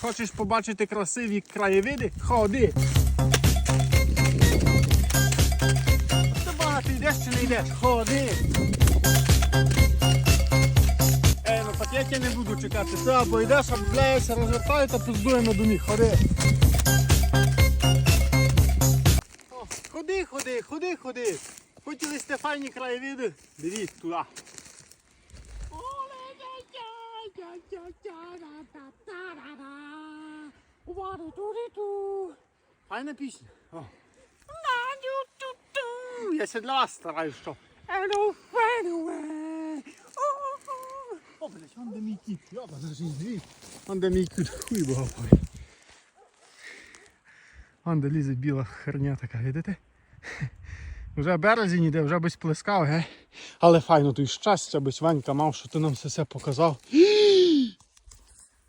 Хочеш побачити красиві краєвиди? Ходи. Ти багато йдеш чи не йдеш? Ходи. Ей, ну так я тебе не буду чекати. Ти або йдеш, або блеєшся, розвертаю та пиздуємо до них. Ходи. Ходи, ходи, ходи, ходи. Хотіли сте файні краєвиди? Дивіть туди. Файна пісня. О. Я ще для вас стараюсь, що. Hello, anyway. О, блядь, он де мій кіт. Йоба, на жизнь, Он де мій кіт. Хуй бога пой. Он де лізе біла херня така, видите? Вже березень іде, вже без плескав, ге? Але файно, то й щастя, без Ванька мав, що ти нам все це показав.